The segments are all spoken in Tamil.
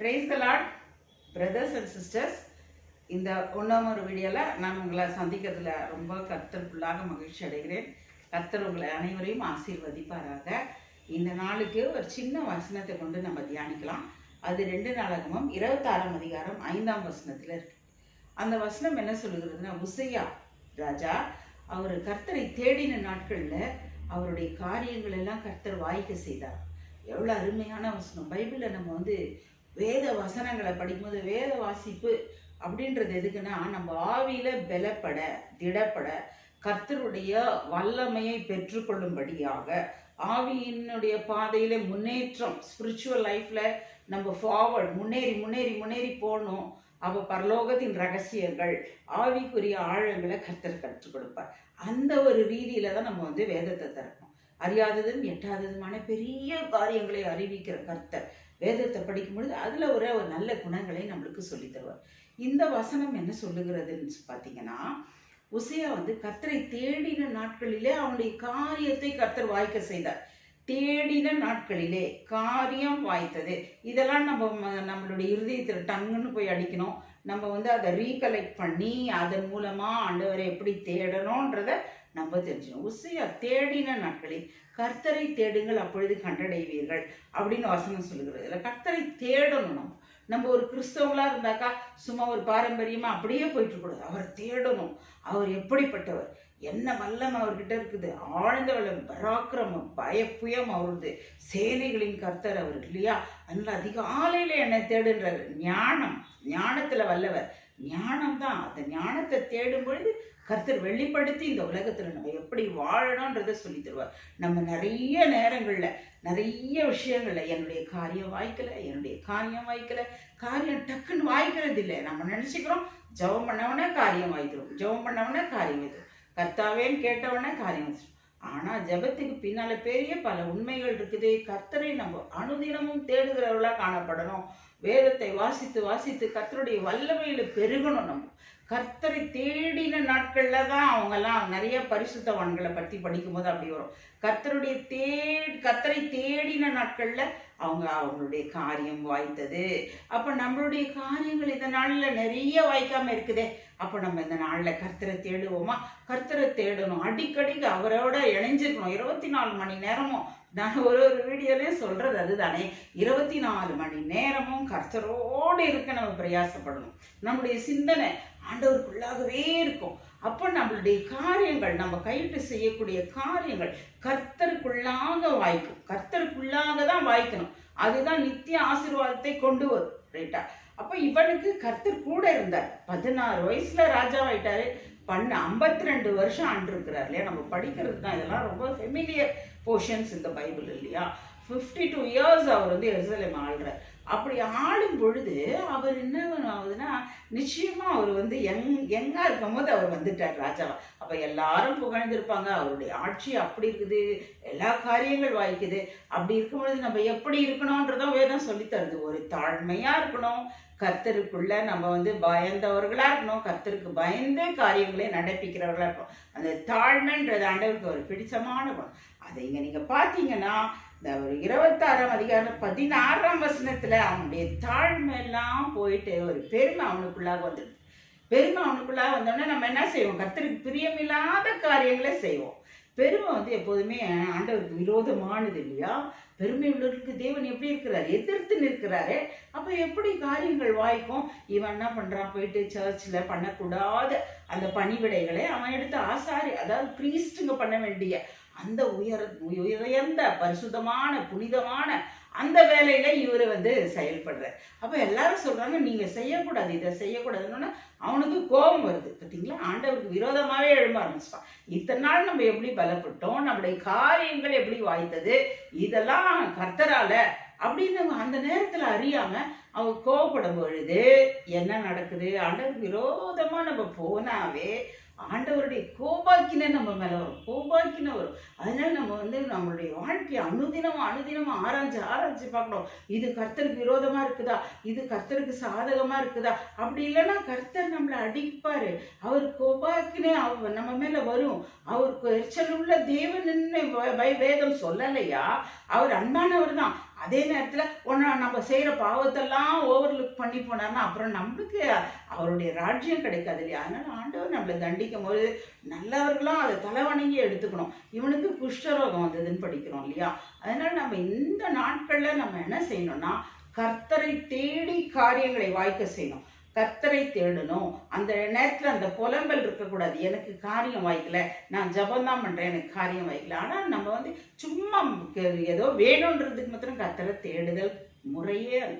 Praise lord brothers and sisters இந்த ஒன்றாம் ஒரு வீடியோவில் நான் உங்களை சந்திக்கிறதுல ரொம்ப கர்த்தருக்குள்ளாக மகிழ்ச்சி அடைகிறேன். கத்தர் உங்களை அனைவரையும் ஆசீர்வதிப்பாராக. இந்த நாளுக்கு ஒரு சின்ன வசனத்தை கொண்டு நம்ம தியானிக்கலாம். அது ரெண்டு நாடகமும் இருபத்தாறாம் அதிகாரம் ஐந்தாம் வசனத்தில் இருக்கு. அந்த வசனம் என்ன சொல்லுகிறதுனா உசையா ராஜா அவர் கர்த்தரை தேடின நாட்களில் அவருடைய காரியங்கள் எல்லாம் கர்த்தர் வாய்க்க செய்தார். எவ்வளோ அருமையான வசனம். பைபிளில் நம்ம வந்து வேத வசனங்களை படிக்கும்போது வேத வாசிப்பு அப்படின்றது எதுக்குன்னா நம்ம ஆவியில பலப்பட திடப்பட கர்த்தருடைய வல்லமையை பெற்றுக்கொள்ளும்படியாக ஆவியினுடைய பாதையில முன்னேற்றம் ஸ்பிரிச்சுவல் லைஃப்ல நம்ம ஃபார்வர்ட் முன்னேறி முன்னேறி முன்னேறி போகணும். அவ பரலோகத்தின் ரகசியங்கள் ஆவிக்குரிய ஆழங்களை கர்த்தர் கற்றுக் கொடுப்பார். அந்த ஒரு ரீதியில தான் நம்ம வந்து வேதத்தை திறக்கணும். அறியாததும் எட்டாததுமான பெரிய காரியங்களை அறிவிக்கிற கர்த்தர். வேதத்தை படிக்கும் பொழுது அதில் ஒரு நல்ல குணங்களை நம்மளுக்கு சொல்லித் தருவார். இந்த வசனம் என்ன சொல்லுகிறதுன்னு பார்த்தீங்கன்னா உசையா வந்து கர்த்தரை தேடின நாட்களிலே அவனுடைய காரியத்தை கர்த்தர் வாய்க்க செய்தார். தேடின நாட்களிலே காரியம் வாய்த்தது. இதெல்லாம் நம்ம நம்மளுடைய இருதயத்தில் டங்குன்னு போய் அடிக்கணும். நம்ம வந்து அதை ரீகலெக்ட் பண்ணி அதன் மூலமா ஆண்டவரை எப்படி தேடணுன்றத நம்ம தெரிஞ்சிடும். உசையா தேடின நாட்களில் கர்த்தரை தேடுங்கள் அப்பொழுது கண்டடைவீர்கள் அப்படின்னு வசனம் சொல்லுகிறது. இல்லை கர்த்தரை தேடணும் நம்ம. நம்ம ஒரு கிறிஸ்தவங்களா இருந்தாக்கா சும்மா ஒரு பாரம்பரியமா அப்படியே போயிட்டு கூடாது அவர் தேடணும். அவர் எப்படிப்பட்டவர்? என்ன வல்லம் அவர்கிட்ட இருக்குது? ஆழ்ந்த வல்லம் பராக்கிரமம் பயப்புயம் அவருது சேனைகளின் கர்த்தர் அவர் இல்லையா? அதனால அதிகாலையில என்னை தேடுன்றார். ஞானம் ஞானத்துல வல்லவர். ஞானம் தான் அந்த ஞானத்தை தேடும் பொழுது கர்த்தர் வெளிப்படுத்தி இந்த உலகத்தில் நம்ம எப்படி வாழணும்ன்றதை சொல்லி தருவார். நம்ம நிறைய நேரங்களில் நிறைய விஷயங்கள்ல என்னுடைய காரியம் வாய்க்கலை என்னுடைய காரியம் வாய்க்கலை காரியம் டக்குன்னு வாய்க்கிறது இல்லை நம்ம நினச்சிக்கிறோம் ஜெபம் பண்ணவனே காரியம் வாய்க்கிறோம் ஜெபம் பண்ணவனே காரியம் வைக்கிறோம் கர்த்தாவேன்னு கேட்டவனே காரியம் வச்சிரும் ஆனா ஜெபத்துக்கு பின்னால பெரிய பல உண்மைகள் இருக்குது. கர்த்தரை நம்ம அனுதினமும் தேடுகிறவர்களா காணப்படணும். வேதத்தை வாசித்து வாசித்து கர்த்தருடைய வல்லமையில பெருகணும் நம்ம. கர்த்தரை தேடின நாட்கள்ல தான் அவங்கெல்லாம் நிறைய பரிசுத்தவான்களை பற்றி படிக்கும்போது அப்படி வரும். கர்த்தருடைய தே கர்த்தரை தேடின நாட்கள்ல அவங்க அவங்களுடைய காரியம் வாய்த்தது. அப்போ நம்மளுடைய காரியங்கள் இந்த நாளில் நிறைய வாய்க்காமல் இருக்குதே. அப்போ நம்ம இந்த நாளில் கர்த்தரை தேடுவோமா? கர்த்தரை தேடணும். அடிக்கடிக்கு அவரோட இணைஞ்சிருக்கணும். இருபத்தி நாலு மணி நேரமும் நான் ஒரு ஒரு வீடியோலையும் சொல்கிறது அதுதானே. இருபத்தி நாலு மணி நேரமும் கர்த்தரோடு இருக்க நம்ம பிரயாசப்படணும். நம்முடைய சிந்தனை ஆண்டவருக்குள்ளாகவே இருக்கும். அப்போ நம்மளுடைய காரியங்கள் நம்ம கையிட்டு செய்யக்கூடிய காரியங்கள் கர்த்தருக்குள்ளாக வாய்க்கும். கர்த்தருக்குள்ளாக தான் வாய்க்கணும். அதுதான் நித்திய ஆசீர்வாதத்தை கொண்டு வரும் ரைட்டா அப்போ இவனுக்கு கர்த்தர் கூட இருந்தார். பதினாறு வயசுல ராஜாவாயிட்டாரு பண்ண ஐம்பத்தி ரெண்டு வருஷம் ஆண்டிருக்கிறார் இல்லையா? நம்ம படிக்கிறது தான் இதெல்லாம் ரொம்ப ஃபெமிலியர் போர்ஷன்ஸ் இந்த பைபிள் இல்லையா? ஃபிஃப்டி டூ இயர்ஸ் அவர் வந்து எருசலேம் ஆள்றார். அப்படி ஆடும் பொழுது அவர் என்ன ஆகுதுன்னா நிச்சயமா அவர் வந்து எங் எங்கா இருக்கும் போது அவர் வந்துட்டார் ராஜாவா. அப்ப எல்லாரும் புகழ்ந்திருப்பாங்க அவருடைய ஆட்சி அப்படி இருக்குது எல்லா காரியங்கள் வாய்க்குது. அப்படி இருக்கும் பொழுது நம்ம எப்படி இருக்கணும்ன்றதும் வேதம் சொல்லித் தருது. ஒரு தாழ்மையா இருக்கணும். கர்த்தருக்குள்ள நம்ம வந்து பயந்தவர்களா இருக்கணும். கர்த்தருக்கு பயந்தே காரியங்களை நடப்பிக்கிறவர்களா இருக்கணும். அந்த தாழ்மைன்றது ஆண்டவருக்கு ஒரு பிடிச்சமான குணம். அதை இங்க நீங்க பாத்தீங்கன்னா இந்த ஒரு இருபத்தாறாம் அதிகாரம் பதினாறாம் வசனத்துல அவனுடைய தாழ்மை எல்லாம் போயிட்டு ஒரு பெருமை அவனுக்குள்ளாக வந்துடுது. பெருமை அவனுக்குள்ளாக வந்தோடனே நம்ம என்ன செய்வோம்? கர்த்தருக்கு பிரியமில்லாத காரியங்களை செய்வோம். பெருமை வந்து எப்போதுமே ஆண்டவருக்கு விரோதமானது இல்லையா? பெருமை உள்ளவருக்கு தேவன் எப்படி இருக்கிறார்? எதிர்த்து நிற்கிறாரு. அப்போ எப்படி காரியங்கள் வாய்க்கும்? இவன் என்ன பண்ணுறான் போயிட்டு சர்ச்சில் பண்ணக்கூடாத. அந்த பணிவிடைகளை அவன் எடுத்து ஆசாரி அதாவது ப்ரீஸ்ட்டுங்க பண்ண வேண்டிய அந்த உயர் உயர்ந்த பரிசுத்தமான புனிதமான அந்த வேலையில இவர் வந்து செயல்படுறார். அப்ப எல்லாரும் சொல்றாங்க நீங்க செய்யக்கூடாது இதை செய்யக்கூடாதுன்னு அவனுக்கு கோபம் வருது. பார்த்தீங்களா ஆண்டவருக்கு விரோதமாவே எழும்ப ஆரம்பிச்சிட்டான் இத்தனை நாள் நம்ம எப்படி பலப்பட்டோம்? நம்முடைய காரியங்கள் எப்படி வாய்த்தது? இதெல்லாம் கர்த்தரால அப்படின்னு அந்த நேரத்துல அறியாம அவங்க கோவப்படும் பொழுது என்ன நடக்குது? ஆண்டவருக்கு விரோதமா நம்ம போனாவே ஆண்டவருடைய கோபாக்கின நம்ம மேலே வரும். கோபாக்கின வரும். அதனால நம்ம வந்து நம்மளுடைய வாழ்க்கையை அனுதினமும் அனுதினமும் ஆராய்ஞ்சு ஆராய்ச்சி பார்க்கணும். இது கர்த்தருக்கு விரோதமாக இருக்குதா? இது கர்த்தருக்கு சாதகமாக இருக்குதா? அப்படி இல்லைன்னா கர்த்தர் நம்மளை அடிப்பார். அவர் கோபாக்கினே அவ நம்ம மேலே வரும். அவருக்கு எரிச்சல் உள்ள தேவன் வேதம் சொல்லலையா? அவர் அன்பானவர் தான். அதே நேரத்தில் ஒன்று நம்ம செய்கிற பாவத்தெல்லாம் ஓவர்லுக் பண்ணி போனார்னா அப்புறம் நம்மளுக்கு அவருடைய ராஜ்யம் கிடைக்காது இல்லையா? அதனால் ஆண்டவர் நம்மளை தண்டிக்கும் போது நல்லவர்களும் அதை தலைவணங்கி எடுத்துக்கணும். இவனுக்கு குஷ்டரோகம் வந்ததுன்னு படிக்கிறோம் இல்லையா? அதனால் நம்ம இந்த நாட்களில் நம்ம என்ன செய்யணும்னா கர்த்தரை தேடி காரியங்களை வாய்க்க செய்யணும். கர்த்தரை தேடணும். அந்த நேரத்தில் அந்த புலம்பல் இருக்கக்கூடாது. எனக்கு காரியம் வாய்க்கல. நான் ஜபந்தான் பண்ணுறேன் எனக்கு காரியம் வாய்க்கல. ஆனால் நம்ம வந்து சும்மா ஏதோ வேணுன்றதுக்கு மாத்திரம் கர்த்தரை தேடுதல் முறையே அல்ல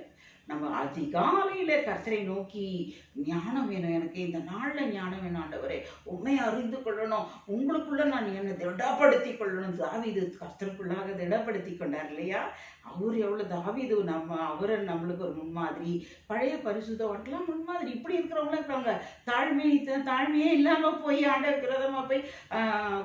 நம்ம அதிகாலையில் கர்த்தரை நோக்கி ஞானம் வேணும். எனக்கு இந்த நாளில் ஞானம் வேணும் ஆண்டவரே. உண்மை அறிந்து கொள்ளணும். உங்களுக்குள்ள நான் என்னை திடப்படுத்தி கொள்ளணும். தாவிது கர்த்தருக்குள்ளாக திடப்படுத்தி கொண்டார் இல்லையா? அவர் எவ்வளோ தாவிது நம்ம அவரை நம்மளுக்கு ஒரு முன்மாதிரி. பழைய பரிசுத்தவன்லாம் முன்மாதிரி. இப்படி இருக்கிறவங்களும் இருக்கிறவங்க தாழ்மையை தாழ்மையே இல்லாமல் போய் ஆண்ட விரோதமாக போய்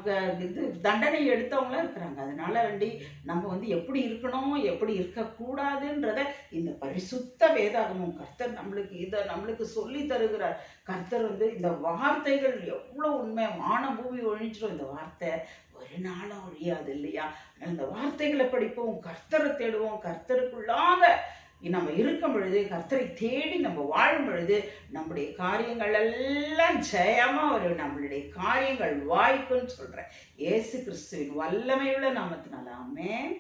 க- இது தண்டனை எடுத்தவங்களும் இருக்கிறாங்க. அதனால வேண்டி நம்ம வந்து எப்படி இருக்கணும் எப்படி இருக்கக்கூடாதுன்றத இந்த பரிசுத்த வேதாகமும். கர்த்தர் நம்மளுக்கு இதை நம்மளுக்கு சொல்லி தருகிறார். கர்த்தர் வந்து இந்த வார்த்தைகள் எவ்வளோ உண்மை வான பூமி ஒழிஞ்சிடும் இந்த வார்த்தை ஒரு நாளும் ஒழியாது இல்லையா? இந்த வார்த்தைகளை படிப்போம் கர்த்தரை தேடுவோம். கர்த்தருக்குள்ளாக நம்ம இருக்கும் பொழுது கர்த்தரை தேடி நம்ம வாழும் பொழுது நம்முடைய காரியங்கள் எல்லாம் ஜெயமா வரும். நம்மளுடைய காரியங்கள் வாய்ப்புன்னு சொல்றேன். ஏசு கிறிஸ்துவின் வல்லமையுள்ள நாமத்தினால. ஆமென்.